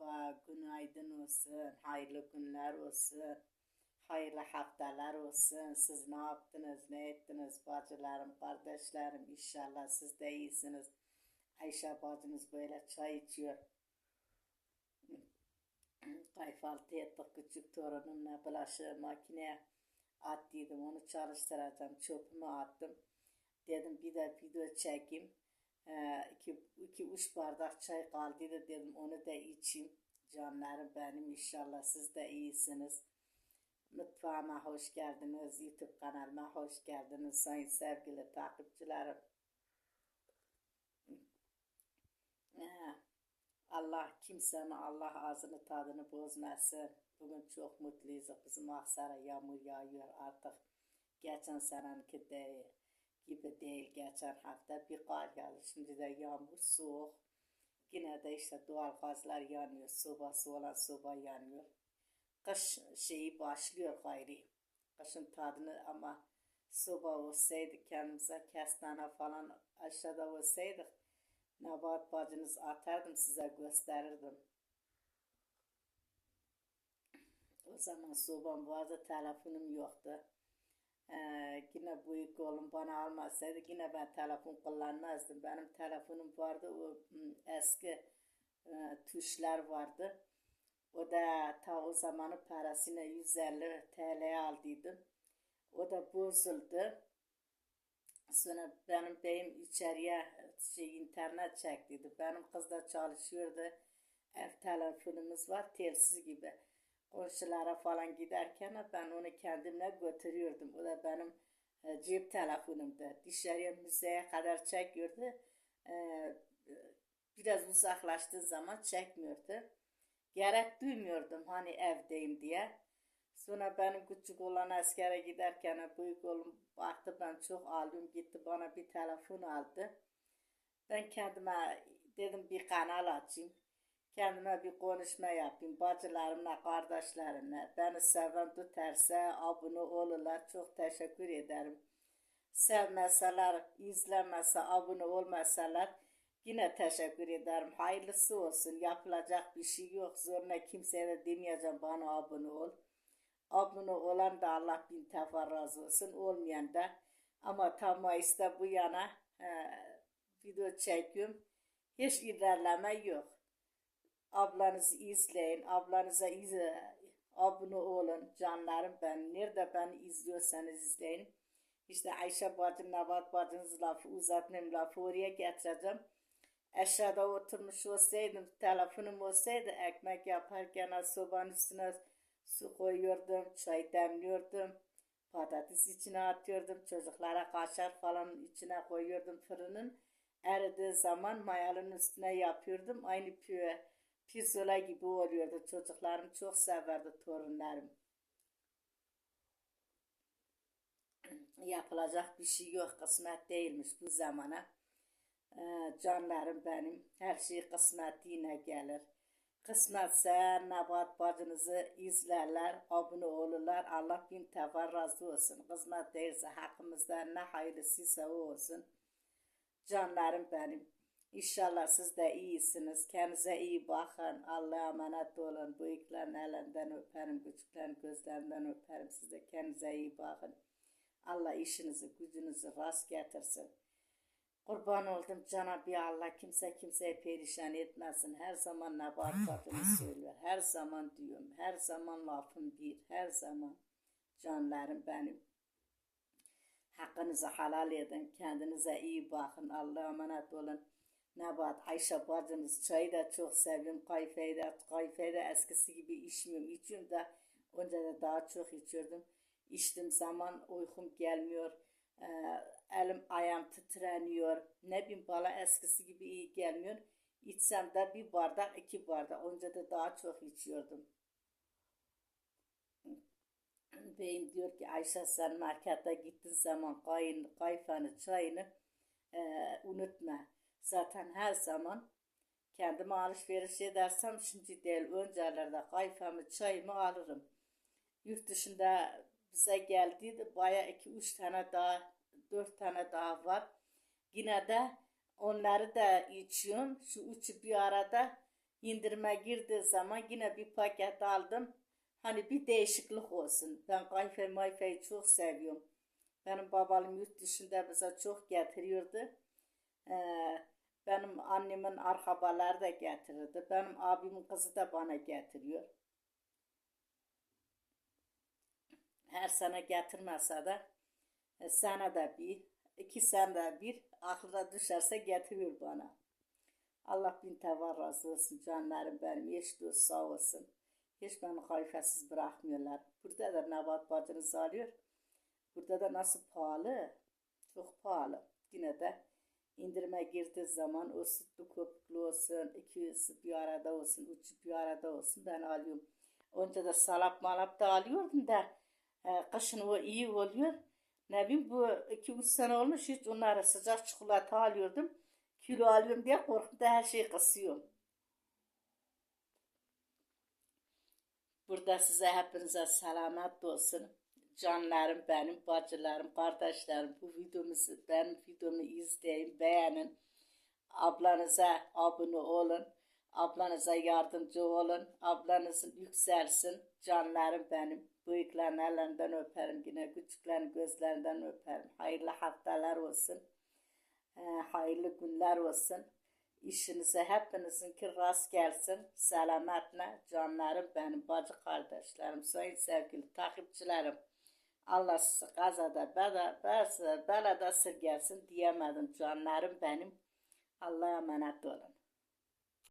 Merhaba, günaydın olsun, hayırlı günler olsun, hayırlı haftalar olsun. Siz ne yaptınız, ne ettiniz bacılarım, kardeşlerim? İnşallah siz de iyisiniz. Ayşe bacınız böyle çay içiyor. Kayfaltı ettik küçük torunumla bulaşığı makineye attıydım. Onu çalıştıracağım. Çöpümü attım. Dedim bir de video çekeyim. İki, iki üç bardak çay kaldıydı dedim onu da içeyim. Canlarım benim inşallah siz de iyisiniz. Mutfağıma hoş geldiniz. YouTube kanalıma hoş geldiniz sayın sevgili takipçilerim. Allah kimsenin Allah ağzını tadını bozmasın. Bugün çok mutluyuz. Bizim Aksar'a yağmur yağıyor artık. Geçen senenki de gibi değil. Geçen hafta bir kar yağdı. Şimdi de yağmur soğuk. Yine de işte doğal gazlar yanıyor. Sobası olan soba yanıyor. Kış şeyi başlıyor gayri. Kışın tadını ama soba olsaydı kendimize kestane falan aşağıda olsaydık Nebat bacınız atardım size gösterirdim. O zaman sobam vardı telefonum yoktu. Ee, yine büyük oğlum bana almasaydı yine ben telefon kullanmazdım. Benim telefonum vardı o eski e, tuşlar vardı. O da ta o zamanın parasını 150 TL aldıydım. O da bozuldu. Sonra benim beyim içeriye şey, internet çektiydi. Benim kız da çalışıyordu. Ev telefonumuz var telsiz gibi. Komşulara falan giderken ben onu kendimle götürüyordum. O da benim e, cep telefonumdu. Dışarıya müzeye kadar çekiyordu. E, biraz uzaklaştığı zaman çekmiyordu. Gerek duymuyordum hani evdeyim diye. Sonra benim küçük olan askere giderken büyük oğlum baktı ben çok ağlıyorum gitti bana bir telefon aldı. Ben kendime dedim bir kanal açayım. Kendime bir konuşma yapayım. Bacılarımla, kardeşlerimle. Beni seven tutarsa abone olurlar. Çok teşekkür ederim. Sevmeseler, izlemese, abone olmasalar yine teşekkür ederim. Hayırlısı olsun. Yapılacak bir şey yok. Zoruna kimseye de demeyeceğim bana abone ol. Abone olan da Allah bin defa razı olsun. Olmayan da ama tam Mayıs'ta bu yana e, video çekiyorum. Hiç ilerleme yok. Ablanızı izleyin. Ablanıza izle, abone olun. Canlarım ben. Nerede beni izliyorsanız izleyin. İşte Ayşe bacım, Nebat bacınız lafı uzatmayayım lafı oraya getireceğim. Aşağıda oturmuş olsaydım, telefonum olsaydı ekmek yaparken sobanın üstüne su koyuyordum, çay demliyordum. Patates içine atıyordum, çocuklara kaşar falan içine koyuyordum fırının. Eridiği zaman mayalın üstüne yapıyordum. Aynı püre, pirzola gibi oluyordu. Çocuklarım çok severdi torunlarım. Yapılacak bir şey yok. Kısmet değilmiş bu zamana. Ee, canlarım benim. Her şey kısmetiyle gelir. Kısmetse Nebat bacınızı izlerler, abone olurlar. Allah bin tefa razı olsun. Kısmet değilse hakkımızda ne hayırlısıysa o olsun. Canlarım benim. İnşallah siz de iyisiniz. Kendinize iyi bakın. Allah'a emanet olun. Büyüklerin elinden öperim. Küçüklerin gözlerinden öperim. Siz de kendinize iyi bakın. Allah işinizi, gücünüzü rast getirsin. Kurban oldum Cenab-ı Allah kimse kimseye perişan etmesin. Her zaman nebat tadını söylüyor. Her zaman diyorum. Her zaman lafım bir. Her zaman canlarım benim. Hakkınızı halal edin. Kendinize iyi bakın. Allah'a emanet olun. Nebat Ayşe bacınız çayı da çok seviyorum. Kayfeyi de, kayfeyi de eskisi gibi içmiyorum. İçiyorum da önce de daha çok içiyordum. İçtim zaman uykum gelmiyor. Ee, elim ayağım titreniyor. Ne bileyim bana eskisi gibi iyi gelmiyor. İçsem de bir bardak iki bardak. Önce de daha çok içiyordum. Beyim diyor ki Ayşe sen markete gittiğin zaman kayın, kayfanı çayını e, unutma. Zaten her zaman kendime alışveriş edersem şimdi değil öncelerde kayfamı çayımı alırım. Yurt dışında bize geldiydi baya iki üç tane daha dört tane daha var. Yine de onları da içiyorum. Şu üçü bir arada indirime girdiği zaman yine bir paket aldım. Hani bir değişiklik olsun. Ben kayfe mayfeyi çok seviyorum. Benim babam yurt dışında bize çok getiriyordu. Ee, benim annemin arkabaları da getirirdi. Benim abimin kızı da bana getiriyor. Her sene getirmese de e, senede bir, iki senede bir aklına düşerse getiriyor bana. Allah bin tevar razı olsun canlarım benim. Eş dost sağ olsun. Hiç beni kayfesiz bırakmıyorlar. Burada da Nebat bacınız alıyor. Burada da nasıl pahalı? Çok pahalı. Yine de indirime girdiği zaman o sütlü köpüklü olsun, iki süt bir arada olsun, üç bir arada olsun ben alıyorum. Önce de salap malap da alıyordum da e, kışın o iyi oluyor. Ne bileyim bu iki üç sene olmuş hiç onlara sıcak çikolata alıyordum. Kilo alıyorum diye korkup da her şeyi kısıyorum. Burada size hepinize selamet olsun. Canlarım benim, bacılarım, kardeşlerim bu videomuzu, benim videomu izleyin, beğenin. Ablanıza abone olun. Ablanıza yardımcı olun. Ablanızın yükselsin. Canlarım benim. Büyüklerin ellerinden öperim yine. Küçüklerin gözlerinden öperim. Hayırlı haftalar olsun. Ee, hayırlı günler olsun. İşinize hepinizinki rast gelsin. Selametle canlarım benim, bacı kardeşlerim, sayın sevgili takipçilerim. Allah sizi kazada, bela, belada, belada sırgelsin diyemedim canlarım benim. Allah'a emanet olun.